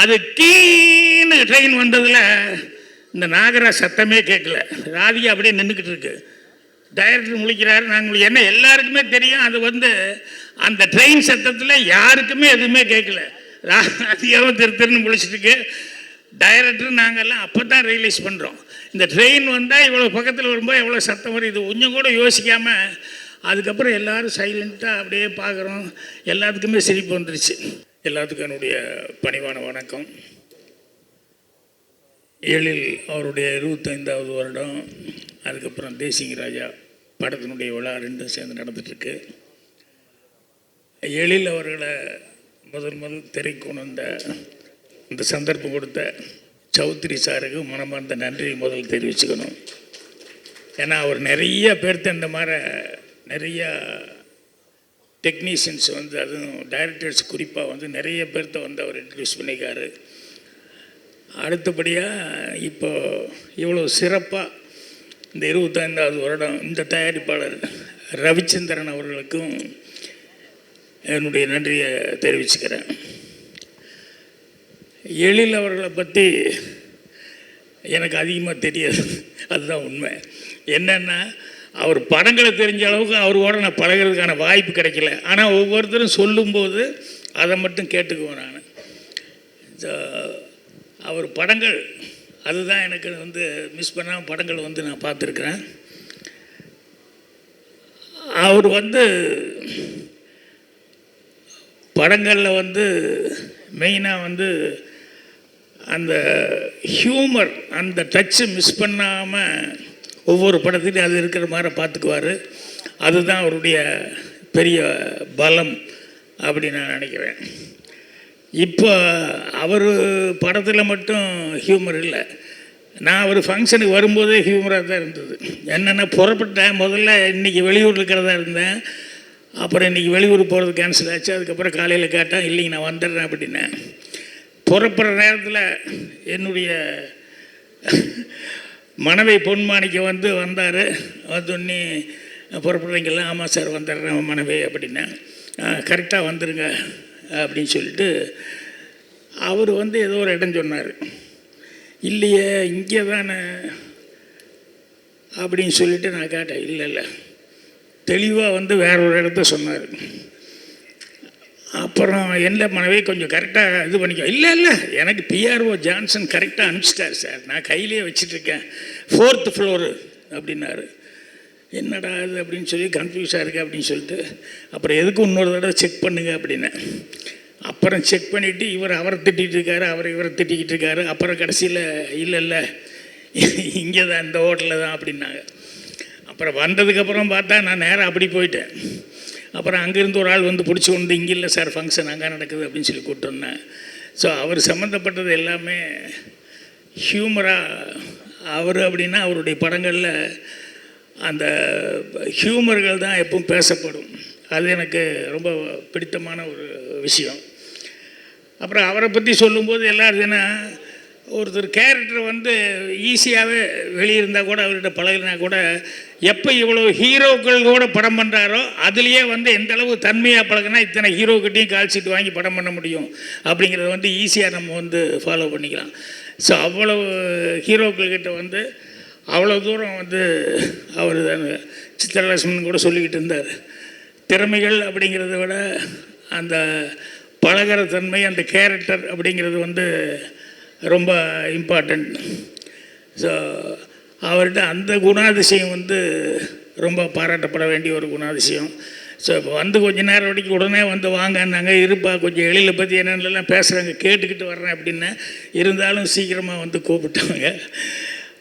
அது டீன்னு ட்ரெயின் வந்ததில் இந்த நாகரா சத்தமே கேட்கல. ராதிகா அப்படியே நின்றுக்கிட்டு இருக்கு. டைரக்டர் முழிக்கிறாரு நாங்கள் என்ன எல்லாருக்குமே தெரியும் அது வந்து அந்த ட்ரெயின் சத்தத்தில் யாருக்குமே எதுவுமே கேட்கல. ராதிகாவும் திரு திருன்னு முழிச்சிருக்கு டைரக்டர் நாங்கள்லாம் அப்போ தான் ரியலைஸ் பண்ணுறோம் இந்த ட்ரெயின் வந்தால் இவ்வளோ பக்கத்தில் வரும்போது எவ்வளோ சத்தம் வரும் இது கொஞ்சம் கூட யோசிக்காமல் அதுக்கப்புறம் எல்லோரும் சைலண்ட்டாக அப்படியே பார்க்குறோம் எல்லாத்துக்குமே சிரிப்பு வந்துருச்சு. எல்லாத்துக்கும் என்னுடைய பணிவான வணக்கம். ஏழில் அவருடைய இருபத்தைந்தாவது வருடம் அதுக்கப்புறம் தேசிங்க ராஜா படத்தினுடைய விழா ரெண்டும் சேர்ந்து நடந்துட்டுருக்கு. எழில் அவர்களை முதல் முதல் திரை கொண்டு வந்த இந்த சந்தர்ப்பம் கொடுத்த சௌத்ரி சாருக்கு மனமார்ந்த நன்றி முதல் தெரிவிச்சுக்கணும். ஏன்னா அவர் நிறைய பேர்த்த இந்த மாதிரி நிறையா டெக்னீஷியன்ஸ் வந்து அதுவும் டைரக்டர்ஸ் குறிப்பாக வந்து நிறைய பேர்த்த வந்து அவர் இன்ட்ரடியூஸ் பண்ணிக்காரு அடுத்தபடியாக இப்போ இவ்வளோ சிறப்பாக இந்த இருபத்தைந்தாவது வருடம் இந்த தயாரிப்பாளர் ரவிச்சந்திரன் அவர்களுக்கும் என்னுடைய நன்றியை தெரிவிச்சுக்கிறேன். எழில் அவர்களை பற்றி எனக்கு அதிகமாக தெரியாது. அதுதான் உண்மை. என்னென்னா அவர் படங்களை தெரிஞ்ச அளவுக்கு அவரோட நான் பழகிறதுக்கான வாய்ப்பு கிடைக்கல. ஆனால் ஒவ்வொருத்தரும் சொல்லும்போது அதை மட்டும் கேட்டுக்குவேன் நான். அவர் படங்கள் அதுதான் எனக்கு வந்து மிஸ் பண்ணாமல் படங்கள் வந்து நான் பார்த்துருக்குறேன். அவர் வந்து படங்களில் வந்து மெயினாக வந்து அந்த ஹியூமர் அந்த டச்சு மிஸ் பண்ணாமல் ஒவ்வொரு படத்துலையும் அது இருக்கிற மாதிரி பார்த்துக்குவார். அதுதான் அவருடைய பெரிய பலம் அப்படி நான் நினைக்கிறேன். இப்போ அவர் படத்தில் மட்டும் ஹியூமர் இல்லை. நான் அவர் ஃபங்க்ஷனுக்கு வரும்போதே ஹியூமராக தான் இருந்தது. என்னென்னா புறப்பட்டேன் முதல்ல இன்றைக்கி வெளியூர் இருக்கிறதா இருந்தேன். அப்புறம் இன்றைக்கி வெளியூர் போகிறது கேன்சல் ஆச்சு. அதுக்கப்புறம் காலையில் கேட்டேன் இல்லைங்க நான் வந்துடுறேன் அப்படின்னேன். புறப்படுற நேரத்தில் என்னுடைய மனைவி பொன்மாணிக்க வந்து வந்தார். வந்தோடனே புறப்படுறீங்களா ஆமாம் சார் வந்துடுறேன் மனைவி அப்படின்னா கரெக்டாக வந்துடுங்க அப்படின்னு சொல்லிட்டு அவர் வந்து ஏதோ ஒரு இடம் சொன்னார். இல்லையே இங்கே தானே அப்படின்னு சொல்லிட்டு நான் கேட்டேன் இல்லை இல்லை. தெளிவாக வந்து வேற ஒரு இடத்த சொன்னார். அப்புறம் என்ன மனைவி கொஞ்சம் கரெக்டாக இது பண்ணிக்கோ. இல்லை இல்லை எனக்கு பிஆர்ஓ ஜான்சன் கரெக்டாக அனுப்பிச்சிட்டார் சார். நான் கையிலே வச்சிட்ருக்கேன். ஃபோர்த்து ஃப்ளோரு அப்படின்னாரு. என்னடா இது அப்படின்னு சொல்லி கன்ஃபியூஸாக இருக்குது அப்படின்னு சொல்லிட்டு அப்புறம் எதுக்கு இன்னொரு தடவை செக் பண்ணுங்க அப்படின்னேன் அப்புறம் செக் பண்ணிவிட்டு இவர் அவரை திட்டிகிட்டு இருக்காரு அவர் இவரை திட்டிக்கிட்டு இருக்காரு. அப்புறம் கடைசியில் இல்லை இல்லை இங்கே தான் இந்த ஹோட்டலில் தான் அப்படின்னாங்க. அப்புறம் வந்ததுக்கப்புறம் பார்த்தா நான் நேராக அப்படி போயிட்டேன். அப்புறம் அங்கேருந்து ஒரு ஆள் வந்து பிடிச்சி கொண்டு இங்கே இல்லை சார் ஃபங்க்ஷன் அங்கே நடக்குது அப்படின்னு சொல்லி கூப்பிட்டு வந்தேன் ஸோ அவர் சம்மந்தப்பட்டது எல்லாமே ஹியூமராக அவர் அப்படின்னா அவருடைய படங்களில் அந்த ஹியூமர்கள் தான் எப்பவும் பேசப்படும். அது எனக்கு ரொம்ப பிடித்தமான ஒரு விஷயம். அப்புறம் அவரை பற்றி சொல்லும்போது எல்லாரும் என்ன ஒருத்தர் கேரக்டர் வந்து ஈஸியாகவே வெளியிருந்தால் கூட அவர்கிட்ட பழகினா கூட எப்போ இவ்வளோ ஹீரோக்கள் கூட படம் பண்ணுறாரோ அதுலேயே வந்து எந்த அளவு தன்மையாக பழகினா இத்தனை ஹீரோக்கிட்டையும் கால் வாங்கி படம் பண்ண முடியும் அப்படிங்கிறத வந்து ஈஸியாக நம்ம வந்து ஃபாலோ பண்ணிக்கலாம். ஸோ அவ்வளவு ஹீரோக்கள்கிட்ட வந்து அவ்வளோ தூரம் வந்து அவர் தான் சித்திரலட்சுமன் கூட சொல்லிக்கிட்டு இருந்தார். திறமைகள் அப்படிங்கிறத விட அந்த பழகிற தன்மை அந்த கேரக்டர் அப்படிங்கிறது வந்து ரொம்ப இம்பார்ட்டண்ட் ஸோ அவர்கிட்ட அந்த குணாதிசயம் வந்து ரொம்ப பாராட்டப்பட வேண்டிய ஒரு குணாதிசயம். ஸோ இப்போ வந்து கொஞ்ச நேரம் வரைக்கும் உடனே வந்து வாங்கன்னாங்க இருப்பா கொஞ்சம் எழில பற்றி என்னென்னலாம் பேசுகிறாங்க கேட்டுக்கிட்டு வர்றேன் அப்படின்னு இருந்தாலும் சீக்கிரமாக வந்து கூப்பிட்டாங்க.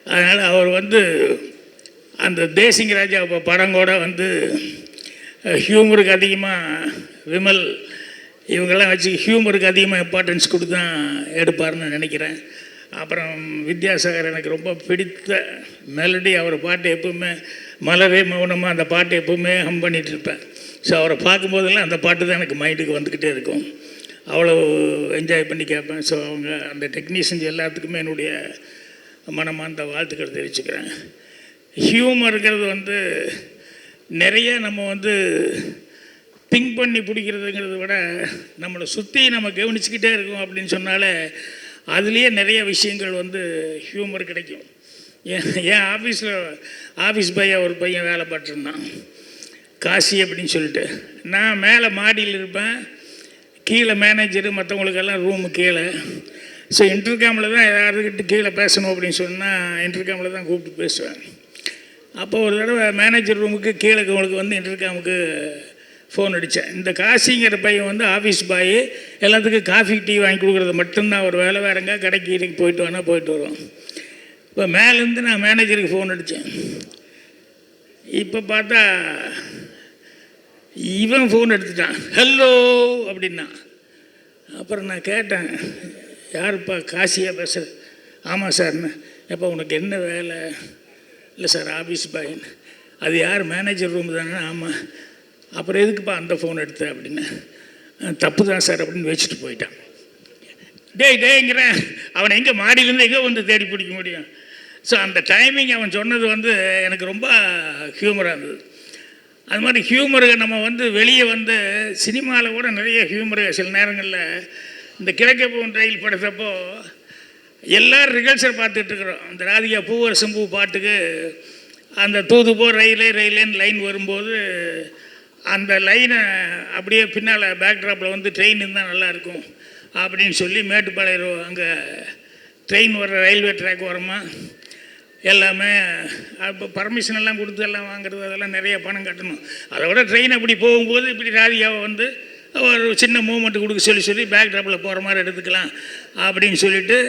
அதனால் அவர் வந்து அந்த தேசிங்க ராஜா படம் கூட வந்து ஹியூமருக்கு அதிகமாக விமல் இவங்கெல்லாம் வச்சு ஹியூமருக்கு அதிகமாக இம்பார்ட்டன்ஸ் கொடுத்து தான் எடுப்பார்னு நினைக்கிறேன். அப்புறம் வித்யாசாகர் எனக்கு ரொம்ப பிடித்த மெலடி அவர் பாட்டு எப்பவுமே மலரே மௌனமாக அந்த பாட்டு எப்பவுமே ஹம் பண்ணிகிட்டு இருப்பேன். ஸோ அவரை பார்க்கும்போதெல்லாம் அந்த பாட்டு தான் எனக்கு மைண்டுக்கு வந்துக்கிட்டே இருக்கும். அவ்வளோ என்ஜாய் பண்ணி கேட்பேன். ஸோ அவங்க அந்த டெக்னீஷியன்ஸ் எல்லாத்துக்குமே என்னுடைய மனமார்ந்த வாழ்த்துக்கள் தெரிவிச்சுக்கிறேன். ஹியூமருங்கிறது வந்து நிறைய நம்ம வந்து திங்க் பண்ணி பிடிக்கிறதுங்கிறத விட நம்மளை சுற்றி நம்ம கவனிச்சுக்கிட்டே இருக்கோம் அப்படின்னு சொன்னாலே அதுலேயே நிறைய விஷயங்கள் வந்து ஹியூமர் கிடைக்கும். என் என் ஆஃபீஸில் ஆஃபீஸ் பையன் ஒரு பையன் வேலை பார்த்துருந்தான். காசி அப்படின்னு சொல்லிட்டு. நான் மேலே மாடியில் இருப்பேன். கீழே மேனேஜரு மற்றவங்களுக்கெல்லாம் ரூமு கீழே. ஸோ இன்டர்காமில் தான் யாருக்கிட்ட கீழே பேசணும் அப்படின்னு சொன்னால் இன்டர்காமில் தான் கூப்பிட்டு பேசுவேன். அப்போ ஒரு தடவை மேனேஜர் ரூமுக்கு கீழே உங்களுக்கு வந்து இன்டர்காமுக்கு ஃபோன் அடித்தேன் இந்த காசிங்கிற பையன் வந்து ஆஃபீஸ் பாய் எல்லாத்துக்கும் காஃபி டீ வாங்கி கொடுக்குறது மட்டும்தான். ஒரு வேலை வேறங்க கடைக்கு கீரைக்கு போயிட்டு வேணா போயிட்டு வரும் இப்போ மேலேருந்து நான் மேனேஜருக்கு ஃபோன் அடித்தேன் இப்போ பார்த்தா இவன் ஃபோன் எடுத்துட்டான். ஹலோ அப்படின்னா. அப்புறம் நான் கேட்டேன் யாருப்பா காசியாக பேசுகிற ஆமாம் சார்னு எப்போ உனக்கு என்ன வேலை? இல்லை சார் ஆஃபீஸ் பாயின்னு அது யார்? மேனேஜர் ரூம் தானே. ஆமாம் அப்புறம் எதுக்குப்பா அந்த ஃபோன் எடுத்த அப்படின்னு? தப்பு தான் சார் அப்படின்னு வச்சுட்டு போயிட்டான். டேய் டேங்கிறேன் அவனை எங்கே மாடியிலேருந்து எங்கே வந்து தேடி பிடிக்க முடியும்? ஸோ அந்த டைமிங் அவன் சொன்னது வந்து எனக்கு ரொம்ப ஹியூமராக இருந்தது. அது மாதிரி ஹியூமரு நம்ம வந்து வெளியே வந்து சினிமாவில் கூட நிறைய ஹியூமரு சில நேரங்களில் இந்த கிழக்க போகும் ரயில் படுத்தப்போ எல்லோரும் ரிகல்சல் பார்த்துட்ருக்குறோம் அந்த ராதிகா பூவர் பூ பாட்டுக்கு அந்த தூது போ ரயிலே ரயிலேன்னு லைன் வரும்போது அந்த லைனை அப்படியே பின்னால் பேக்ட்ராப்பில் வந்து ட்ரெயின் இருந்தால் நல்லாயிருக்கும் அப்படின்னு சொல்லி மேட்டுப்பாளையம் அங்கே ட்ரெயின் வர்ற ரயில்வே ட்ராக் வரமா எல்லாமே அப்போ பர்மிஷன் எல்லாம் கொடுத்து எல்லாம் வாங்குறது அதெல்லாம் நிறைய பணம் கட்டணும். அதை விட ட்ரெயின் அப்படி போகும்போது இப்படி ராதிகாவை வந்து ஒரு சின்ன மூமெண்ட் கொடுக்க சொல்லி சொல்லி பேக் ட்ராப்பில் போகிற மாதிரி எடுத்துக்கலாம் அப்படின்னு சொல்லிவிட்டு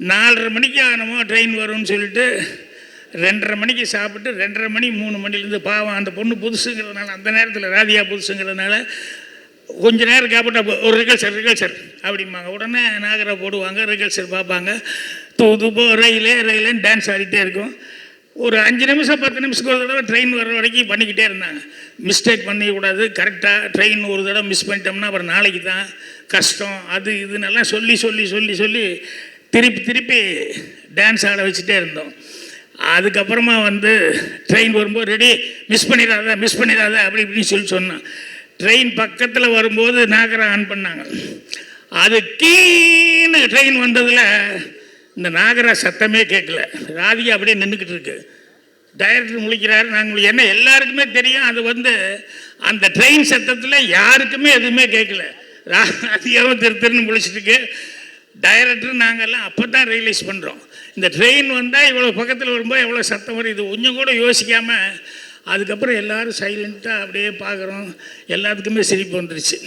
நாலரை மணிக்கு ஆனமோ ட்ரெயின் வரும்னு சொல்லிட்டு ரெண்டரை மணிக்கு சாப்பிட்டு ரெண்டரை மணி மூணு மணிலேருந்து பாவம் அந்த பொண்ணு புதுசுங்கிறதுனால அந்த நேரத்தில் ராதியா புதுசுங்கிறதுனால கொஞ்ச நேரம் கேப்பட்டா ஒரு ரிகல்சர் ரிகல்சர் அப்படிம்பாங்க. உடனே நாகரா போடுவாங்க ரிகல்சர் பார்ப்பாங்க. தூது போ ரயிலே ரயிலேன்னு டான்ஸ் ஆடிட்டே இருக்கும். ஒரு அஞ்சு நிமிஷம் பத்து நிமிஷத்துக்கு ஒரு தடவை ட்ரெயின் வர வரைக்கும் பண்ணிக்கிட்டே இருந்தாங்க. மிஸ்டேக் பண்ணிக்கூடாது கரெக்டாக ட்ரெயின் ஒரு தடவை மிஸ் பண்ணிட்டோம்னா அப்புறம் நாளைக்கு தான் கஷ்டம். அது இதுன்னெல்லாம் சொல்லி சொல்லி சொல்லி சொல்லி திருப்பி திருப்பி டான்ஸ் ஆட வச்சுட்டே இருந்தோம். அதுக்கப்புறமா வந்து ட்ரெயின் வரும்போது ரெடி மிஸ் பண்ணிடாத மிஸ் பண்ணிடாத அப்படி இப்படின்னு சொல்லி சொன்னான். ட்ரெயின் பக்கத்தில் வரும்போது நாகரா ஆன் பண்ணாங்க. அது கீன்னு ட்ரெயின் வந்ததில் இந்த நாகரா சத்தமே கேட்கல. ராதிகா அப்படியே நின்றுக்கிட்டு இருக்கு. டைரக்டர் முழிக்கிறாரு நாங்கள் என்ன எல்லாருக்குமே தெரியும் அது வந்து அந்த ட்ரெயின் சத்தத்தில் யாருக்குமே எதுவுமே கேட்கல. ராதிகாவும் திரு திருன்னு முழிச்சிட்டு டைரக்டர் நாங்கள்லாம் அப்போ தான் ரியலைஸ் பண்ணுறோம் இந்த ட்ரெயின் வந்தால் இவ்வளோ பக்கத்தில் வரும்போது எவ்வளோ சத்தம் வரும் இது கொஞ்சம் கூட யோசிக்காமல் அதுக்கப்புறம் எல்லோரும் சைலண்ட்டாக அப்படியே பார்க்குறோம் எல்லாத்துக்குமே சிரிப்பு வந்துருச்சு.